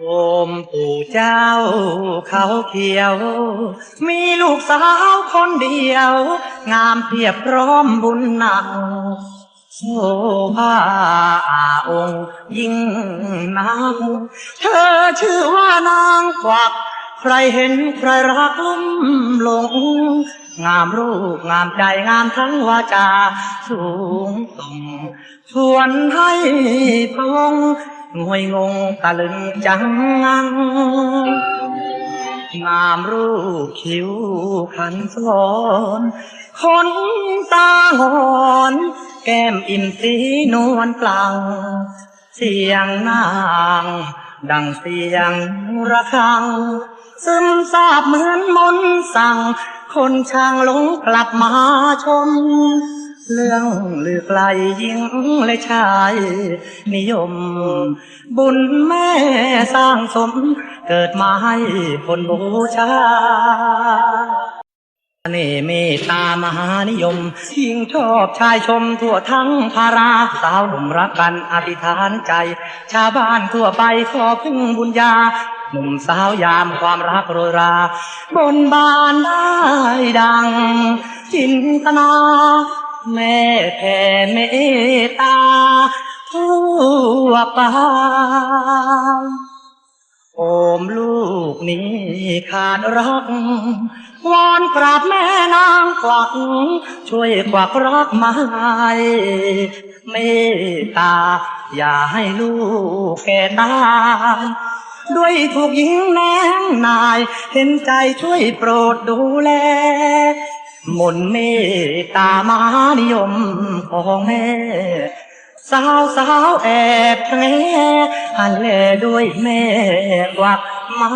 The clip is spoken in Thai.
โอมปู่เจ้าเขาเขียว มีลูกสาวคนเดียว งามเพียบพร้อมบุญหนักโซภาอาองค์ยิ่งนักเธอชื่อว่านางกวัก ใครเห็นใครรักลุ่มหลง งามรูปงามใจงามทั้งวาจา สูงส่งชวนให้พะวง งวยงงตะลึงจังงัง งามรูปคิ้วขันสอนคนตาหอนแก้มอิ่มสีนวลกลางเสียงนาง ดังเสียงระฆัง ซึมซาบเหมือนมนสั่ง คนช่างหลงกลับมาชม เรื่องลือไกลยิ่งและชาย นิยม บุญแม่สร้างสม เกิดมาให้คนบูชาเน่เมตตามหานิยมยิ่งชอบชายชมทั่วทั้งภาราสาวหนุ่มรักกันอธิษฐานใจ ชาวบ้านทั่วไปขอพึ่งบุญญาหนุ่มสาวยามความรักโรยรา บนบานได้ดังจินตนา แม่แผ่เมตตาทั่วไปโอมลูกนี้ขาดรัก วอนกราบแม่นางกวัก ช่วยกวักรักมาให้เมตตา อย่าให้ลูกแก่ตายด้วยถูกหญิงแนงนาย เห็นใจช่วยโปรดดูแล มนต์เมตตามานิยมของแม่ สาวสาวแอบแงหันแลด้วยแม่กวักมา